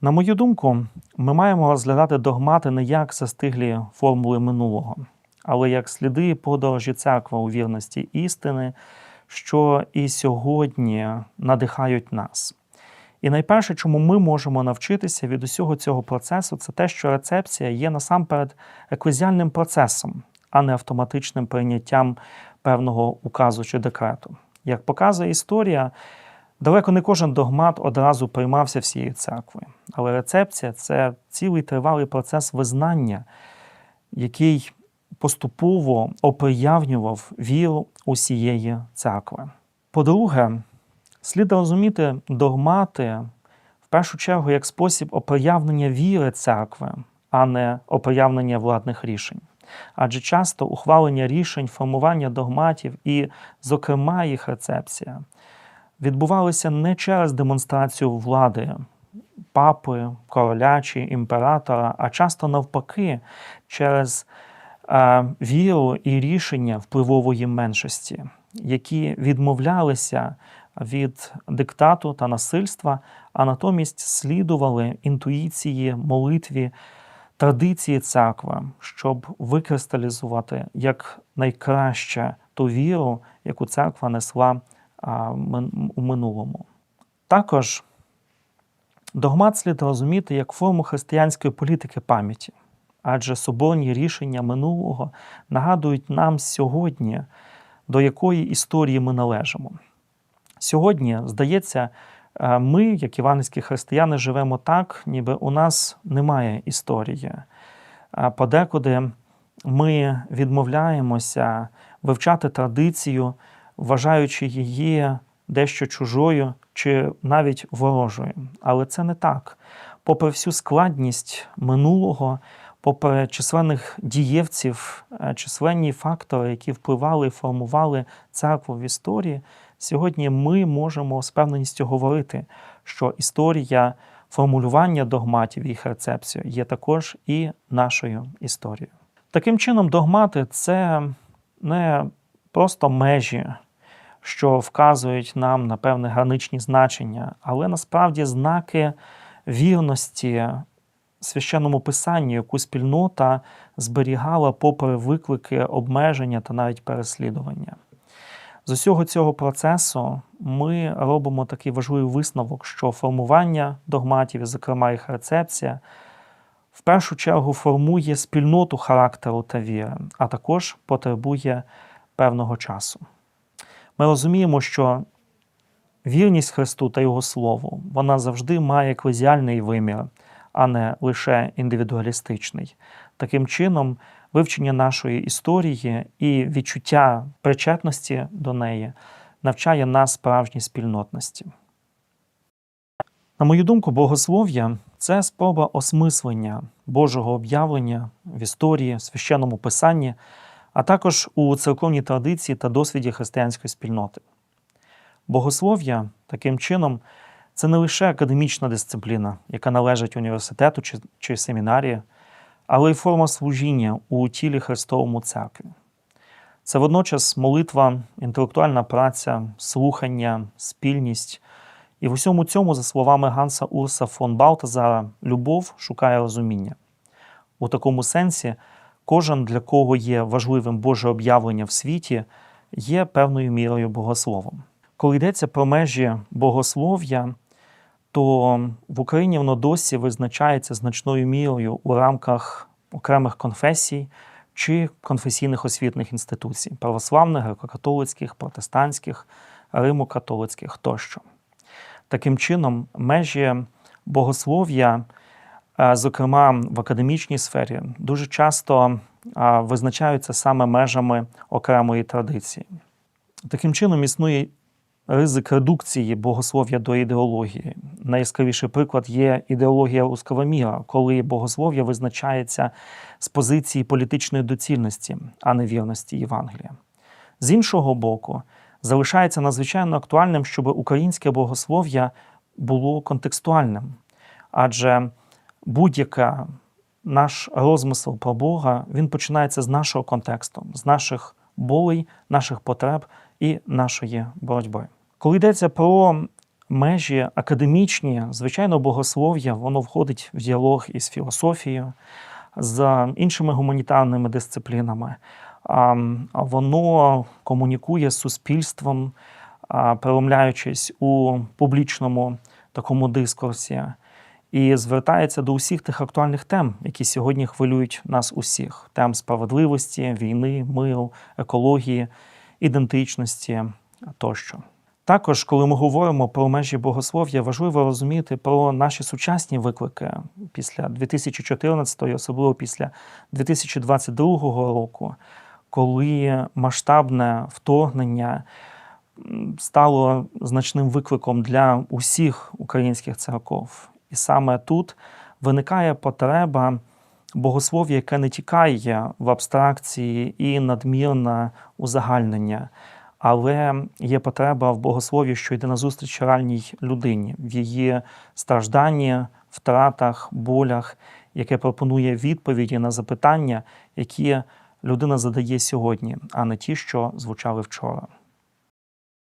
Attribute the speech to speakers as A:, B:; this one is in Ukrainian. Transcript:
A: На мою думку, ми маємо розглядати догмати не як застиглі формули минулого, але як сліди подорожі церкви у вірності істини, що і сьогодні надихають нас. І найперше, чому ми можемо навчитися від усього цього процесу, це те, що рецепція є насамперед еклезіальним процесом, а не автоматичним прийняттям певного указу чи декрету. Як показує історія, далеко не кожен догмат одразу приймався всією церквою. Але рецепція це цілий тривалий процес визнання, який поступово оприявнював віру усієї церкви. По-друге, слід розуміти догмати в першу чергу як спосіб оприявнення віри церкви, а не оприявнення владних рішень. Адже часто ухвалення рішень, формування догматів і, зокрема, їх рецепція відбувалися не через демонстрацію влади папи, короля чи імператора, а часто навпаки, через е, віру і рішення впливової меншості, які відмовлялися від диктату та насильства, а натомість слідували інтуїції, молитві, традиції церкви, щоб викристалізувати як найкраще ту віру, яку церква несла у минулому. Також догмат слід розуміти як форму християнської політики пам'яті, адже соборні рішення минулого нагадують нам сьогодні, до якої історії ми належимо. Сьогодні, здається, е, ми, як іванівські християни, живемо так, ніби у нас немає історії. Подекуди ми відмовляємося вивчати традицію, вважаючи її дещо чужою чи навіть ворожою. Але це не так. Попри всю складність минулого, попри численних дієвців, е, численні фактори, які впливали і формували церкву в історії, сьогодні ми можемо з певненістю говорити, що історія формулювання догматів і їх рецепцію є також і нашою історією. Таким чином, догмати це не просто межі, що вказують нам на певне граничні значення, але насправді знаки вірності священному писанню, яку спільнота зберігала попри виклики, обмеження та навіть переслідування. З усього цього процесу ми робимо такий важливий висновок, що формування догматів, і, зокрема їх рецепція, в першу чергу формує спільноту характеру та віри, а також потребує певного часу. Ми розуміємо, що вірність Христу та Його Слову вона завжди має еклезіальний вимір, а не лише індивідуалістичний. Таким чином, вивчення нашої історії і відчуття причетності до неї навчає нас справжній спільнотності. На мою думку, богослов'я це спроба осмислення Божого об'явлення в історії, священному писанні, а також у церковній традиції та досвіді християнської спільноти. Богослов'я таким чином це не лише академічна дисципліна, яка належить університету чи, чи семінарії, але й форма служіння у тілі Христовому церкві. Це водночас молитва, інтелектуальна праця, слухання, спільність. І в усьому цьому, за словами Ганса Урса фон Балтазара, любов шукає розуміння. У такому сенсі, кожен, для кого є важливим Боже об'явлення в світі, є певною мірою богословом. Коли йдеться про межі богослов'я, то в Україні воно досі визначається значною мірою у рамках окремих конфесій чи конфесійних освітних інституцій православних, греко-католицьких, протестантських, римо-католицьких тощо. Таким чином, межі богослов'я, зокрема в академічній сфері, дуже часто визначаються саме межами окремої традиції. Таким чином існує ризик редукції богослов'я до ідеології. Найяскравіший приклад є ідеологія руского міра, коли богослов'я визначається з позиції політичної доцільності, а не вірності Євангелія. З іншого боку, залишається надзвичайно актуальним, щоб українське богослов'я було контекстуальним, адже будь-яка наш розмисел про Бога він починається з нашого контексту, з наших болей, наших потреб і нашої боротьби. Коли йдеться про межі академічні, звичайно, богослов'я, воно входить в діалог із філософією, з іншими гуманітарними дисциплінами. Воно комунікує з суспільством, а, преломляючись у публічному такому дискурсі, і звертається до усіх тих актуальних тем, які сьогодні хвилюють нас усіх: тем справедливості, війни, миру, екології, ідентичності тощо. Також, коли ми говоримо про межі богослов'я, важливо розуміти про наші сучасні виклики після 2014 і особливо після 2022 року, коли масштабне вторгнення стало значним викликом для усіх українських церков. І саме тут виникає потреба богослов'я, яке не тікає в абстракції і надмірне узагальнення, але є потреба в богослов'ї, що йде назустріч реальній людині, в її стражданні, втратах, болях, яке пропонує відповіді на запитання, які людина задає сьогодні, а не ті, що звучали вчора.